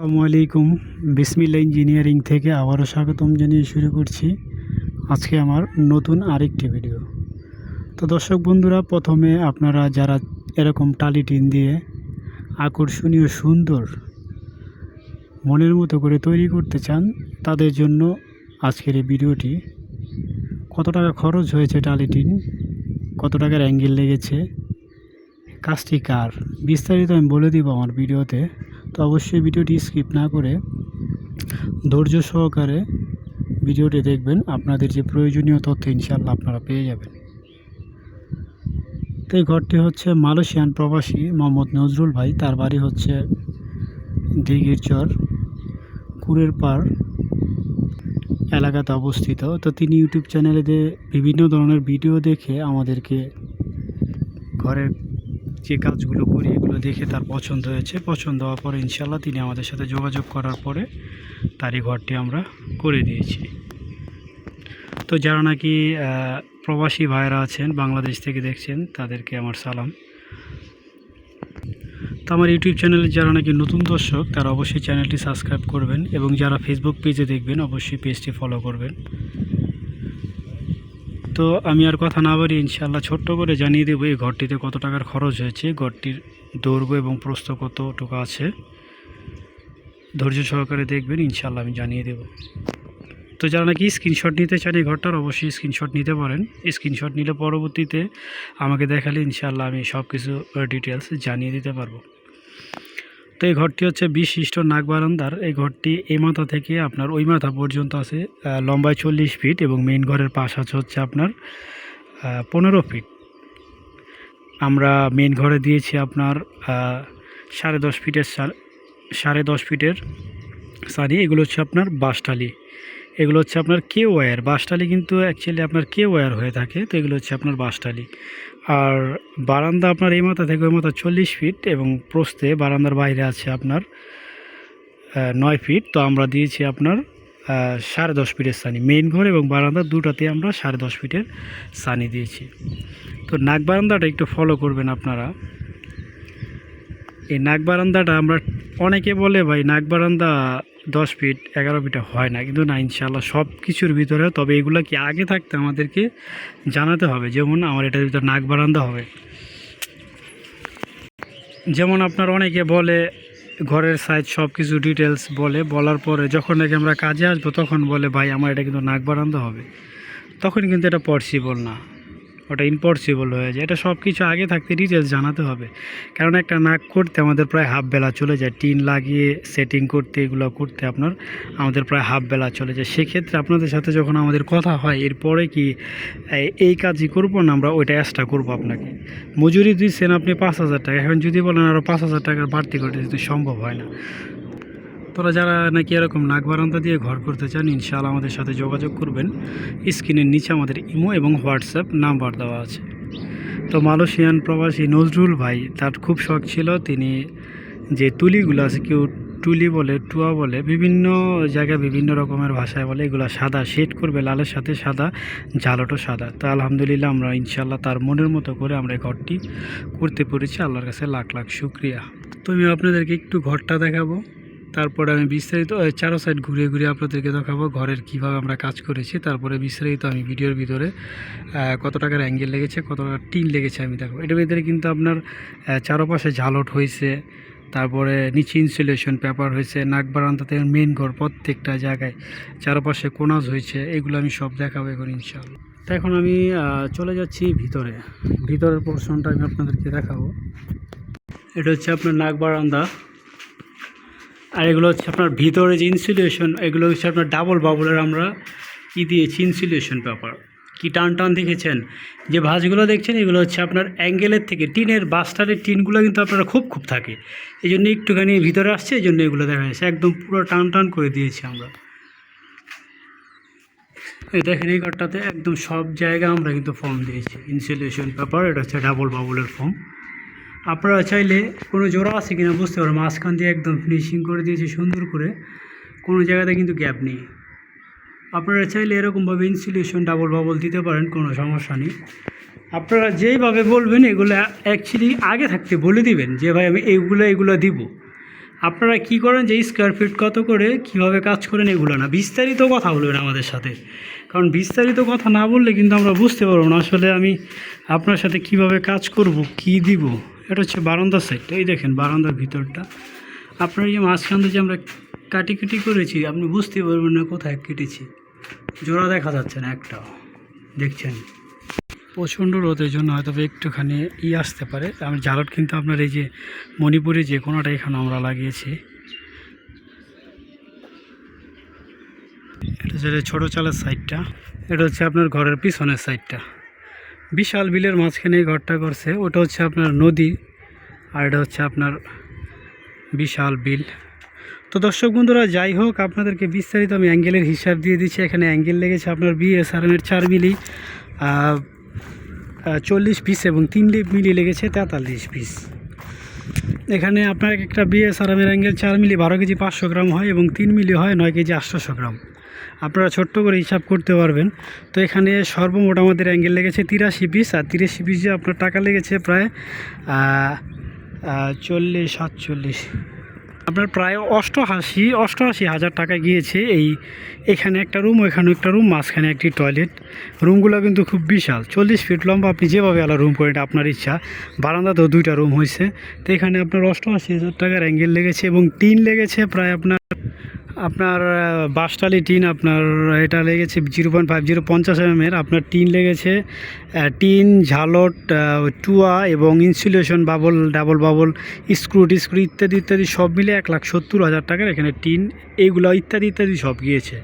আসসালামু আলাইকুম। বিসমিল্লা ইঞ্জিনিয়ারিং থেকে আবারও স্বাগতম জানিয়ে শুরু করছি আজকে আমার নতুন আরেকটি ভিডিও। তো দর্শক বন্ধুরা, প্রথমে আপনারা যারা এরকম টালি টিন দিয়ে আকর্ষণীয়, সুন্দর মনের মতো করে তৈরি করতে চান, তাদের জন্য আজকের এই ভিডিওটি কত টাকা খরচ হয়েছে টালি টিন? কত টাকার অ্যাঙ্গেল লেগেছে? কাজটি কার? বিস্তারিত আমি বলে দিব আমার ভিডিওতে। তো অবশ্যই ভিডিওটি স্কিপ না করে ধৈর্য সহকারে ভিডিওটি দেখবেন। আপনাদের যে প্রয়োজনীয় তথ্য ইনশাল্লাহ আপনারা পেয়ে যাবেন। তো এই ঘরটি হচ্ছে মালয়েশিয়ান প্রবাসী মোহাম্মদ নজরুল ভাই। তার বাড়ি হচ্ছে দিঘির চর কুরের পাড় এলাকাতে অবস্থিত। তো তিনি ইউটিউব চ্যানেলে বিভিন্ন ধরনের ভিডিও দেখে আমাদেরকে ঘরের যে কাজগুলো করি, এগুলো দেখে তার পছন্দ হয়েছে। পছন্দ হওয়ার পরে ইনশাল্লাহ তিনি আমাদের সাথে যোগাযোগ করার পরে তারই ঘরটি আমরা করে দিয়েছি। তো যারা নাকি প্রবাসী ভাইরা আছেন, বাংলাদেশ থেকে দেখছেন, তাদেরকে আমার সালাম। তো আমার ইউটিউব চ্যানেলে যারা নাকি নতুন দর্শক, তারা অবশ্যই চ্যানেলটি সাবস্ক্রাইব করবেন এবং যারা ফেসবুক পেজে দেখবেন, অবশ্যই পেজটি ফলো করবেন। তো আমি আর কথা না বাড়ি ইনশাল্লাহ ছোট্ট করে জানিয়ে দেবো এই ঘরটিতে কত টাকার খরচ হয়েছে, ঘরটির দৈর্ঘ্য এবং প্রস্থ কতটুকু আছে। ধৈর্য সহকারে দেখবেন ইনশাল্লাহ আমি জানিয়ে দেব। তো যারা নাকি স্ক্রিনশট নিতে চান এই ঘরটার, অবশ্যই স্ক্রিনশট নিতে পারেন। স্ক্রিনশট নিলে পরবর্তীতে আমাকে দেখালে ইনশাল্লাহ আমি সব কিছু ডিটেলস জানিয়ে দিতে পারব। তো এই ঘরটি হচ্ছে বিশিষ্ট নাগ বারান্দার এই ঘরটি এই মাথা থেকে আপনার ওই মাথা পর্যন্ত আছে লম্বায় চল্লিশ ফিট এবং মেইন ঘরের পাশ আছে হচ্ছে আপনার পনেরো ফিট। আমরা মেইন ঘরে দিয়েছি আপনার সাড়ে দশ ফিটের সাড়ে দশ ফিটের সারি। এগুলো হচ্ছে আপনার বাসটালি। এগুলো হচ্ছে আপনার কে ওয়্যার বাসটালি কিন্তু অ্যাকচুয়ালি আপনার কে ওয়্যার হয়ে থাকে, তো এগুলো হচ্ছে আপনার বাসটালি। আর বারান্দা আপনার এই মাথা থেকে ওই মাথা চল্লিশ ফিট এবং প্রস্থে বারান্দার বাইরে আছে আপনার নয় ফিট তো আমরা দিয়েছি আপনার সাড়ে দশ ফিটের সানি। মেইন ঘর এবং বারান্দা দুটাতে আমরা সাড়ে দশ ফিটের সানি দিয়েছি। তো নাক বারান্দাটা একটু ফলো করবেন আপনারা। এই নাক বারান্দাটা আমরা অনেকে বলে, ভাই, নাক বারান্দা দশ ফিট এগারো ফিটে হয় না, কিন্তু না ইনশাল্লাহ সব কিছুর ভিতরে, তবে এগুলো কি আগে থাকতে আমাদেরকে জানাতে হবে? যেমন আমার এটার ভিতরে নাক বারান্দা হবে। যেমন আপনার অনেকে বলে, ঘরের সাইজ সব কিছু ডিটেলস বলে, বলার পরে যখন নাকি আমরা কাজে আসব, তখন বলে, ভাই, আমার এটা কিন্তু নাক বারান্দা হবে। তখন কিন্তু এটা পসিবল না। ওটা ইম্পসিবল হয়ে যায়। এটা সব কিছু আগে থাকতে ডিটেলস জানাতে হবে। কারণ একটা নাক করতে আমাদের প্রায় হাফ বেলা চলে যায়। টিন লাগিয়ে সেটিং করতে, এগুলো করতে আপনার আমাদের প্রায় হাফ বেলা চলে যায়। সেক্ষেত্রে আপনাদের সাথে যখন আমাদের কথা হয়, এরপরে কি, এই- কাজই করব না আমরা, ওইটা এক্সট্রা করব আপনাকে। মজুরি দিচ্ছেন আপনি পাঁচ হাজার টাকা। এখন যদি বলেন আরও পাঁচ হাজার টাকার বাড়তি করতে কিন্তু সম্ভব হয় না। তোরা যারা নাকি এরকম নাক বারান্দা দিয়ে ঘর করতে চান, ইনশাআল্লাহ আমাদের সাথে যোগাযোগ করবেন। স্ক্রিনের নিচে আমাদের ইমো এবং হোয়াটসঅ্যাপ নাম্বার দেওয়া আছে। তো মালয়েশিয়ান প্রবাসী নজরুল ভাই, তার খুব শখ ছিল তিনি যে তুলিগুলো আছে, কেউ টুলি বলে, টুয়া বলে, বিভিন্ন জায়গায় বিভিন্ন রকমের ভাষায় বলে, এগুলো সাদা শেড করবে, লালের সাথে সাদা ঝালটো সাদা। তো আলহামদুলিল্লাহ আমরা ইনশাল্লাহ তার মনের মতো করে আমরা এই ঘরটি করতে পেরেছি। আল্লাহর কাছে লাখ লাখ শুক্রিয়া। তো আমি আপনাদেরকে একটু ঘরটা দেখাবো। তারপরে আমি বিস্তারিত চারো সাইড ঘুরে ঘুরে আপনাদেরকে দেখাবো ঘরের কীভাবে আমরা কাজ করেছি। তারপরে বিস্তারিত আমি ভিডিওর ভিতরে কত টাকার অ্যাঙ্গেল লেগেছে, কত টাকার টিন লেগেছে আমি দেখাবো। এটার ভিতরে কিন্তু আপনার চারপাশে ঝালট হয়েছে, তারপরে নিচে ইনসুলেশন পেপার হয়েছে, নাক বারান্দাতে মেন ঘর প্রত্যেকটা জায়গায় চারপাশে কোনাজ হয়েছে, এগুলো আমি সব দেখাবো এখন ইনশাআল্লাহ। তো এখন আমি চলে যাচ্ছি ভিতরে। ভিতরের পোর্শনটা আমি আপনাদেরকে দেখাবো। এটা হচ্ছে আপনার নাক বারান্দা। আর এগুলো হচ্ছে আপনার ভিতরে যে ইনসুলেশন এগুলো হচ্ছে আপনার ডাবল বাবুলের আমরা ই দিয়েছি ইনসুলেশন পেপার কি টান টান দেখেছেন? যে ভাঁজগুলো দেখছেন, এগুলো হচ্ছে আপনার অ্যাঙ্গেলের থেকে, টিনের বাস্টারের টিনগুলো কিন্তু আপনারা খুব খুব থাকে। এই জন্য একটুখানি ভিতরে আসছে এই জন্য এগুলো দেখা যাচ্ছে। একদম পুরো টান টান করে দিয়েছি আমরা। এই দেখেন, এই ঘরটাতে একদম সব জায়গায় আমরা কিন্তু ফর্ম দিয়েছি। ইনসুলেশন পেপার এটা হচ্ছে ডাবল বাবুলের ফর্ম আপনারা চাইলে কোনো জোড়া আছে কিনা বুঝতে পারবেন। মাঝখান দিয়ে একদম ফিনিশিং করে দিয়েছে সুন্দর করে। কোনো জায়গাতে কিন্তু গ্যাপ নেই। আপনারা চাইলে এরকমভাবে ইনসুলেশন ডাবল বাবল দিতে পারেন, কোনো সমস্যা নেই। আপনারা যেইভাবে বলবেন, এগুলো অ্যাকচুয়ালি আগে থাকতে বলে দিবেন যে, ভাই, আমি এইগুলো এগুলো দিব। আপনারা কি করেন যে স্কোয়ার ফিট কত করে, কীভাবে কাজ করেন, এগুলো না। বিস্তারিত কথা বলবেন আমাদের সাথে। কারণ বিস্তারিত কথা না বললে কিন্তু আমরা বুঝতে পারব না আসলে আমি আপনার সাথে কীভাবে কাজ করব, কি দিব। এটা হচ্ছে বারান্দার সাইডটা এই দেখেন বারান্দার ভিতরটা। আপনার যে মাঝখান যে আমরা কাটি কাটি করেছি, আপনি বুঝতে পারবেন না কোথায় কেটেছি। জোড়া দেখা যাচ্ছে না একটাও, দেখছেন? প্রচণ্ড রোদের জন্য হয়তো একটুখানি ই আসতে পারে। আমি জালট কিন্তু আপনার এই যে মণিপুরে যে কোনোটা এখানে আমরা লাগিয়েছি। এটা হচ্ছে ছোটো চালের সাইডটা এটা হচ্ছে আপনার ঘরের পিছনের সাইডটা বিশাল বিলের মাঝখানে এই ঘরটা করছে। ওটা হচ্ছে আপনার নদী আর এটা হচ্ছে আপনার বিশাল বিল। তো দর্শক বন্ধুরা, যাই হোক, আপনাদেরকে বিস্তারিত আমি অ্যাঙ্গেলের হিসাব দিয়ে দিচ্ছি। এখানে অ্যাঙ্গেল লেগেছে আপনার বি এস বিএসআরএমের চার মিলি চল্লিশ পিস এবং তিন মিলি লেগেছে তেতাল্লিশ পিস এখানে আপনার একটা বি এস বিএসআরএমের অ্যাঙ্গেল চার মিলি, বারো কেজি পাঁচশো গ্রাম হয় এবং তিন মিলি হয় নয় কেজি আটশোশো গ্রাম। আপনারা ছোট্ট করে হিসাব করতে পারবেন। তো এখানে সর্বমোট আমাদের অ্যাঙ্গেল লেগেছে তিরাশি পিস আর তিরাশি পিসে আপনার টাকা লেগেছে প্রায় চল্লিশ, সাতচল্লিশ। আপনার প্রায় অষ্টআশি অষ্টআশি হাজার টাকা গিয়েছে এই এখানে একটা রুম ওইখানে একটা রুম মাঝখানে একটি টয়লেট রুমগুলো কিন্তু খুব বিশাল, চল্লিশ ফিট লম্বা, আপনি যেভাবে আলা রুম করেন, আপনার ইচ্ছা। বারান্দাতেও দুইটা রুম হয়েছে। তো এখানে আপনার অষ্টআশি হাজার টাকার অ্যাঙ্গেল লেগেছে এবং টিন লেগেছে প্রায় আপনার আপনার বাসটালি টিন আপনার, এটা লেগেছে জিরো পয়েন্ট ফাইভ, জিরো পঞ্চাশ এমএমের। আপনার টিন লেগেছে টিন, ঝালট টুয়া এবং insulation bubble, double bubble, screw টিস্ক্রু ইত্যাদি ইত্যাদি সব মিলে এক লাখ সত্তর হাজার টাকার এখানে টিন, এইগুলো ইত্যাদি ইত্যাদি সব গিয়েছে।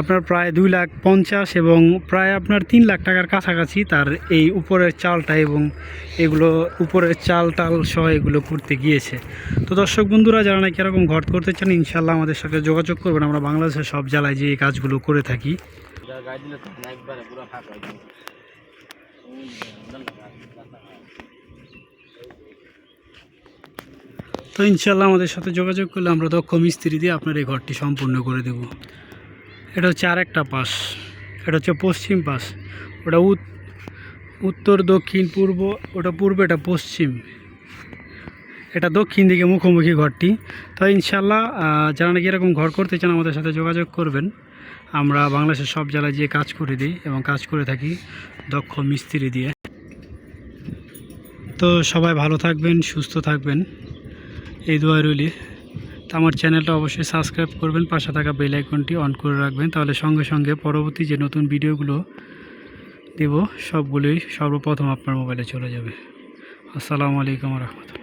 আপনার প্রায় দুই লাখ পঞ্চাশ এবং প্রায় আপনার তিন লাখ টাকার কাছাকাছি তার এই উপরের চালটা এবং এগুলো উপরের চাল টাল সহ এগুলো করতে গিয়েছে। তো দর্শক বন্ধুরা, যারা নাকি এরকম ঘর করতে চান ইনশাল্লাহ আমাদের সাথে যোগাযোগ করবেন। আমরা বাংলাদেশের সব জেলায় যে এই কাজগুলো করে থাকি। তো ইনশাল্লাহ আমাদের সাথে যোগাযোগ করলে আমরা দক্ষ মিস্ত্রি দিয়ে আপনার এই ঘরটি সম্পূর্ণ করে দেব। এটা হচ্ছে আর একটা পাশ এটা হচ্ছে পশ্চিম পাশ ওটা উত- উত্তর, দক্ষিণ, পূর্ব, ওটা পূর্ব, এটা পশ্চিম। এটা দক্ষিণ দিকে মুখোমুখি ঘরটি। তো ইনশাল্লাহ যারা নাকি এরকম ঘর করতে চান আমাদের সাথে যোগাযোগ করবেন। আমরা বাংলাদেশের সব জেলায় গিয়ে কাজ করে দিই এবং কাজ করে থাকি দক্ষ মিস্ত্রি দিয়ে। তো সবাই ভালো থাকবেন, সুস্থ থাকবেন। এই দোয়া তো আমার চ্যানেলটা অবশ্যই সাবস্ক্রাইব করবেন, পাশে থাকা বেল আইকনটি অন করে রাখবেন। তাহলে সঙ্গে সঙ্গে পরবর্তী যে নতুন ভিডিওগুলো দেব, সবগুলোই সর্বপ্রথম আপনার মোবাইলে চলে যাবে। আসসালামু আলাইকুম রহমতুল্লাহ।